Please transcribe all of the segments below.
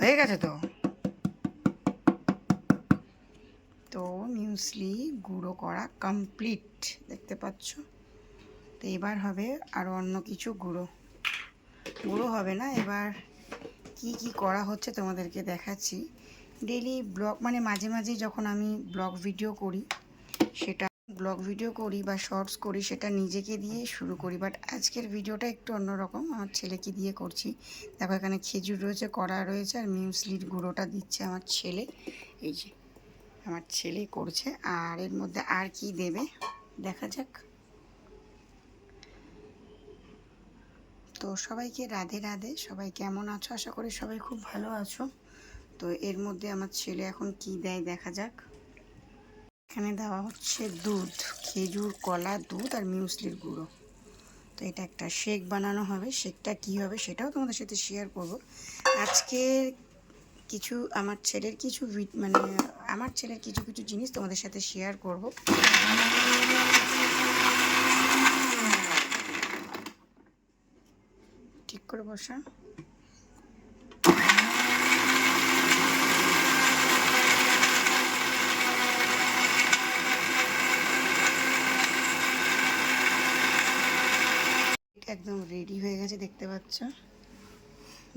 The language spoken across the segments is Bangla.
হয়ে গেছে তো? তো মিউসলি গুঁড়ো করা কমপ্লিট দেখতে পাচ্ছ? তো এবার হবে আরও অন্য কিছু গুঁড়ো। গুঁড়ো হবে না, এবার কি কি করা হচ্ছে তোমাদেরকে দেখাচ্ছি। ডেলি ব্লগ মানে মাঝে মাঝে যখন আমি ব্লগ ভিডিও করি, সেটা ব্লগ ভিডিও করি বা শর্টস করি, সেটা নিজেকে দিয়ে শুরু করি। বাট আজকের ভিডিওটা একটু অন্যরকম। আমার ছেলেকে দিয়ে করছি। দেখো, এখানে খেজুর রয়েছে, কড়া রয়েছে, আর মিউসলির গুঁড়োটা দিচ্ছে আমার ছেলে। এই যে, আমার ছেলে করছে। আর এর মধ্যে আর কি দেবে? দেখা যাক। তো সবাইকে রাধে রাধে। সবাই কেমন আছো? আশা করি সবাই খুব ভালো আছো। তো এর মধ্যে আমার ছেলে এখন কি দেয় দেখা যাক। এখানে দেওয়া হচ্ছে দুধ, খেজুর, কলা, দুধ আর মিউসলির গুঁড়ো। তো এটা একটা শেক বানানো হবে। শেকটা কি হবে সেটাও তোমাদের সাথে শেয়ার করব। আজকে কিছু আমার ছেলের কিছু মানে আমার ছেলের কিছু কিছু জিনিস তোমাদের সাথে শেয়ার করব। ঠিক করে বসা। একদম রেডি হয়ে গেছে দেখতে পাচ্ছ?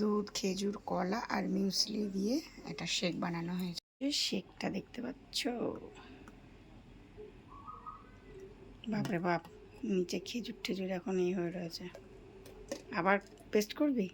দুধ খেজুর কলা আর মিউসলি দিয়ে একটা শেক বানানো হয়েছে। শেকটা দেখতে পাচ্ছ? বাপরে বাপ নিচে খেজুর টেজুর এখন এই হয়ে রয়েছে। আবার পেস্ট করবি?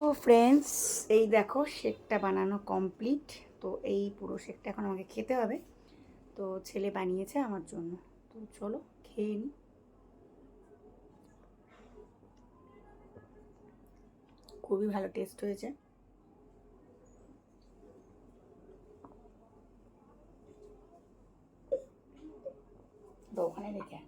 তো ফ্রেন্ডস এই দেখো শেকটা বানানো কমপ্লিট তো এই পুরো শেকটা এখন আমাকে খেতে হবে। তো ছেলে বানিয়েছে আমার জন্য। তো চলো নিই খুবই ভালো টেস্ট হয়েছে তো ওখানে রেখে আয়।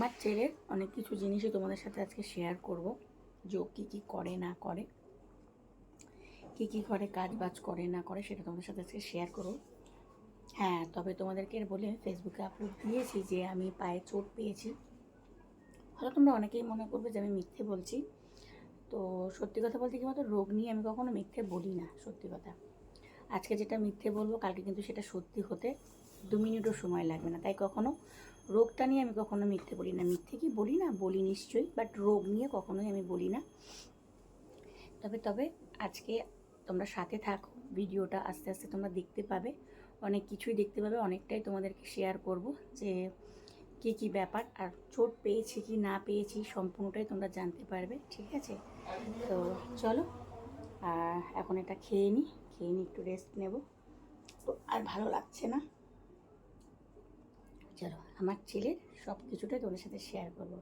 আমার ছেলের অনেক কিছু জিনিসই তোমাদের সাথে আজকে শেয়ার করব। যে ও কী কী করে, না করে, কী কী করে কাজ বাজ করে, না করে, সেটা তোমাদের সাথে আজকে শেয়ার করব। হ্যাঁ তবে তোমাদেরকে বলে ফেসবুকে আপলোড দিয়েছি যে আমি পায়ে চোট পেয়েছি। হয়তো তোমরা অনেকেই মনে করবে যে আমি মিথ্যে বলছি। তো সত্যি কথা বলতে কি বলতো, রোগ নিয়ে আমি কখনো মিথ্যে বলি না, সত্যি কথা। আজকে যেটা মিথ্যে বলব, কালকে কিন্তু সেটা সত্যি হতে দু মিনিটও সময় লাগবে না। তাই কখনো রোগটা নিয়ে আমি কখনো মিথ্যে বলি না। মিথ্যে কি বলি না? বলি নিশ্চয়ই বাট রোগ নিয়ে কখনোই আমি বলি না। তবে তবে আজকে তোমরা সাথে থাকো। ভিডিওটা আস্তে আস্তে তোমরা দেখতে পাবে। অনেক কিছুই দেখতে পাবে, অনেকটাই তোমাদেরকে শেয়ার করব যে কী কী ব্যাপার, আর চোট পেয়েছি কি না পেয়েছি সম্পূর্ণটাই তোমরা জানতে পারবে, ঠিক আছে? তো চলো এখন এটা খেয়ে নিই খেয়ে নিই একটু রেস্ট নেব। তো আর ভালো লাগছে না? চলো আমার ছেলের সব কিছুটাই তোমাদের সাথে শেয়ার করব।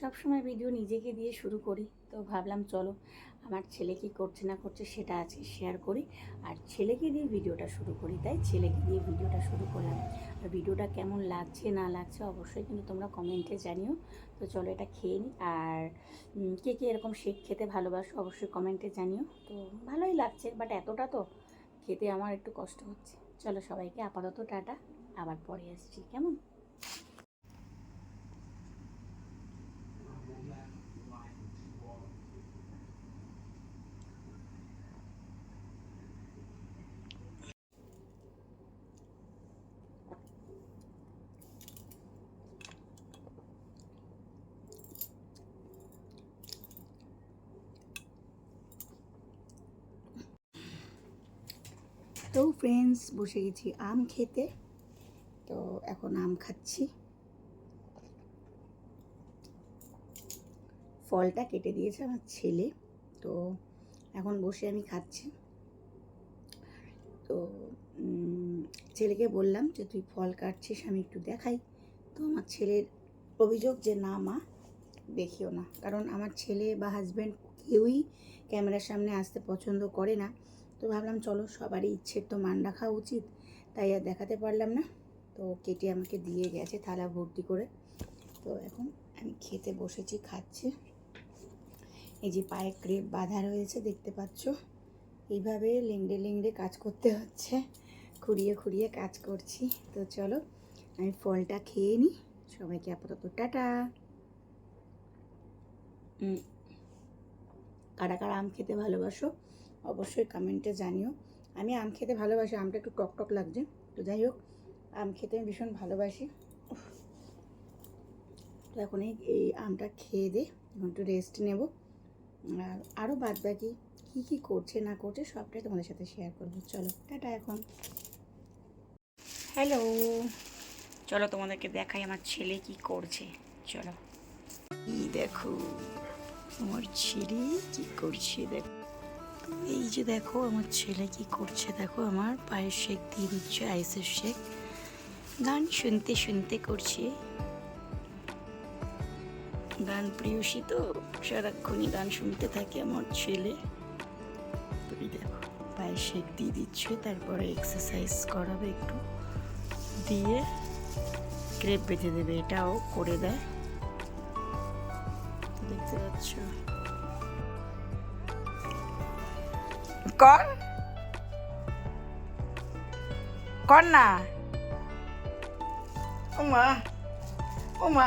সবসময় ভিডিও নিজেকে দিয়ে শুরু করি। তো ভাবলাম, চলো, আমার ছেলে কি করছে না করছে সেটা আজকে শেয়ার করি। আর ছেলেকে দিয়ে ভিডিওটা শুরু করি। তাই ছেলেকে দিয়ে ভিডিওটা শুরু করলাম। আর ভিডিওটা কেমন লাগছে, না লাগছে অবশ্যই কিন্তু তোমরা কমেন্টে জানিও। তো চলো, এটা খেয়ে নিই আর কে কে এরকম শেক খেতে ভালোবাসো অবশ্যই কমেন্টে জানিও। তো ভালোই লাগছে বাট এতটা তো খেতে আমার একটু কষ্ট হচ্ছে। চলো সবাইকে আপাতত টাটা। আবার পরে আসছি। কেমন? তো ফ্রেন্ডস বসে গেছি আম খেতে। তো এখন আম খাচ্ছি। ফলটা কেটে দিয়েছে আমার ছেলে, তো এখন বসে আমি খাচ্ছি। তো ছেলেকে বললাম যে, তুই ফল কাটছিস, আমি একটু দেখাই। তো আমার ছেলের অভিযোগ যে, না মা, দেখিও না। কারণ আমার ছেলে বা হাজব্যান্ড কেউই ক্যামেরার সামনে আসতে পছন্দ করে না। তো ভাবলাম, চলো, সবারই ইচ্ছের তো মান রাখা উচিত। তাই আর দেখাতে পারলাম না। তো কেটে আমাকে দিয়ে গেছে থালা ভর্তি করে। তো এখন আমি খেতে বসেছি, খাচ্ছি। এই যে পায়ে ক্রেপ বাঁধা রয়েছে, দেখতে পাচ্ছ? এইভাবে লেংড়ে লেংড়ে কাজ করতে হচ্ছে। খুঁড়িয়ে খুঁড়িয়ে কাজ করছি। তো চলো, আমি ফলটা খেয়ে নিই। সবাইকে আপাতত টাটা। কারা কারা আম খেতে ভালোবাসো, অবশ্যই কমেন্টে জানিও। আমি আম খেতে ভালোবাসি, আমটা একটু টক টক লাগছে। তো যাই হোক আম খেতে আমি ভীষণ ভালোবাসি। তো এখন এই আমটা খেয়ে দে, এখন একটু রেস্ট নেব। আর আরও বাদ বাকি কী কী করছে, না করছে, সবটাই তোমাদের সাথে শেয়ার করব। চলো, টাটা এখন। হ্যালো চলো তোমাদেরকে দেখাই আমার ছেলে কি করছে। চলো। দেখো, আমার ছেলে কি করছে দেখো। এই যে দেখো, আমার ছেলে কি করছে, দেখো, আমার পায়ের শেক দিয়ে দিচ্ছে আইসের শেক গান শুনতে শুনতে করছে। গান প্রিয়সী তো, সারাক্ষণই গান শুনতে থাকে আমার ছেলে। দেখো পায়ের শেক দিয়ে দিচ্ছে, তারপরে এক্সারসাইজ করাবে একটু। দিয়ে ক্রেপ বেঁধে দেবে, এটাও করে দেয়। দেখতে পাচ্ছ? কর। কর না। ও মা ও মা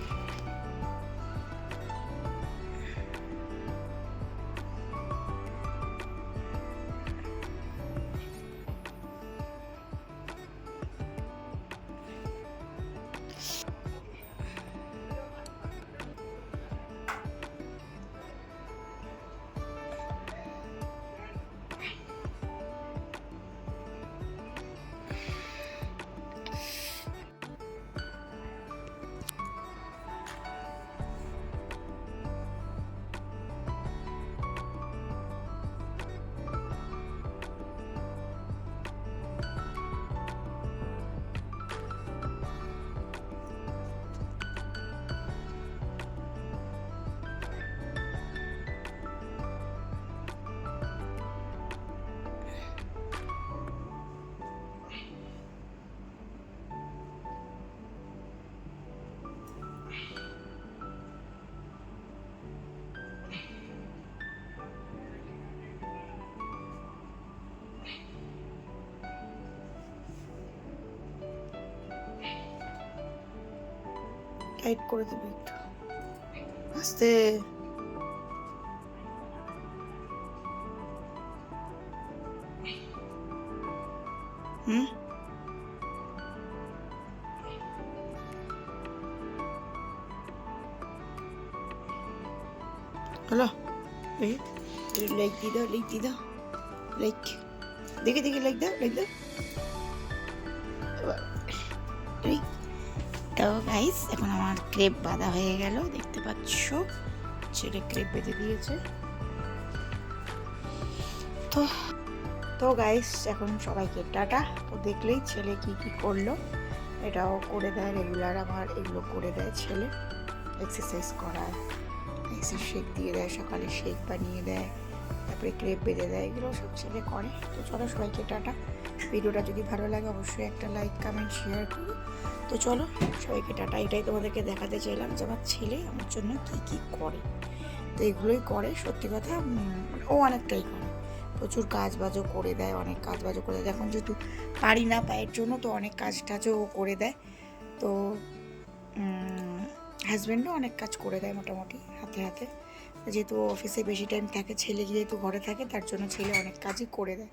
টাইট করে দেবে একটু। আস্তে। হুম? হলো এই লাইক দিয়ে দাও লাইক দিয়ে দাও লাইক দেখে দেখে লাইক দাও লাইক দাও। এবার লাইক তো গাইস এখন আমার ক্রেপ বাঁধা হয়ে গেল, দেখতে পাচ্ছ? ছেলে ক্রেপ বেঁধে দিয়েছে। তো তো গাইস এখন সবাইকে টাটা। তো দেখলেই ছেলে কি কি করল। এটাও করে দেয় রেগুলার আমার এগুলো করে দেয় ছেলে। এক্সারসাইজ করায় এক্সারসাইজ শেক দিয়ে দেয়, সকালে শেক বানিয়ে দেয়। তারপরে ক্রেপ বেঁধে দেয়, এগুলো সব ছেলে করে। তো চলো সবাইকে টাটা। ভিডিওটা যদি ভালো লাগে, অবশ্যই একটা লাইক কমেন্ট শেয়ার করো। তো চলো, সবাইকে টাটা। এটাই তোমাদেরকে দেখাতে চাইলাম যে আমার ছেলে আমার জন্য কি কি করে। তো এগুলোই করে, সত্যি কথা ও অনেকটাই করে। প্রচুর কাজ বাজও করে দেয়, অনেক কাজ বাজও করে দেয়। এখন যেহেতু পারি না পায়ের জন্য, তো অনেক কাজ টাজও ও করে দেয়। তো হাজব্যান্ডও অনেক কাজ করে দেয় মোটামুটি, হাতে হাতে। যেহেতু অফিসে বেশি টাইম থাকে, ছেলে যেহেতু ঘরে থাকে, তার জন্য ছেলে অনেক কাজই করে দেয়।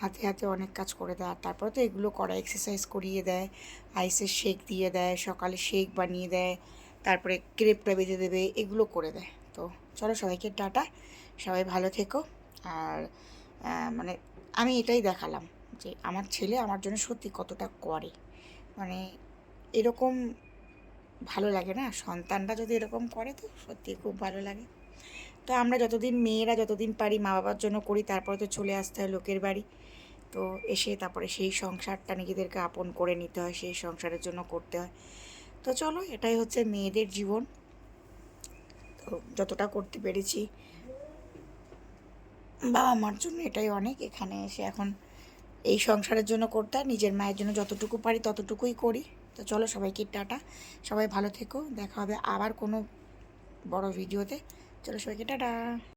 হাতে হাতে অনেক কাজ করে দেয়। আর তারপরে তো এগুলো করা এক্সারসাইজ করিয়ে দেয় আইসের শেক দিয়ে দেয়, সকালে শেক বানিয়ে দেয়, তারপরে ক্রেপটা বেঁধে দেবে, এগুলো করে দেয়। তো চলো সবাইকে টাটা, সবাই ভালো থেকো। আর মানে আমি এটাই দেখালাম যে আমার ছেলে আমার জন্য সত্যি কতটা করে। মানে এরকম ভালো লাগে না? সন্তানরা যদি এরকম করে তো সত্যি খুব ভালো লাগে। তো আমরা যতদিন মেয়েরা যতদিন পারি মা বাবার জন্য করি, তারপরে তো চলে আসতে হয় লোকের বাড়ি। তো এসে তারপরে সেই সংসারটা নিজেদেরকে আপন করে নিতে হয়, সেই সংসারের জন্য করতে হয়। তো চলো, এটাই হচ্ছে মেয়েদের জীবন। তো যতটা করতে পেরেছি বাবা মার জন্য এটাই অনেক। এখানে এসে এখন এই সংসারের জন্য করতে নিজের মায়ের জন্য যতটুকু পারি ততটুকুই করি। তো চলো সবাইকে টাটা। সবাই ভালো থেকো। দেখা হবে আবার কোনো বড় ভিডিওতে। চলো সবাইকে টাটা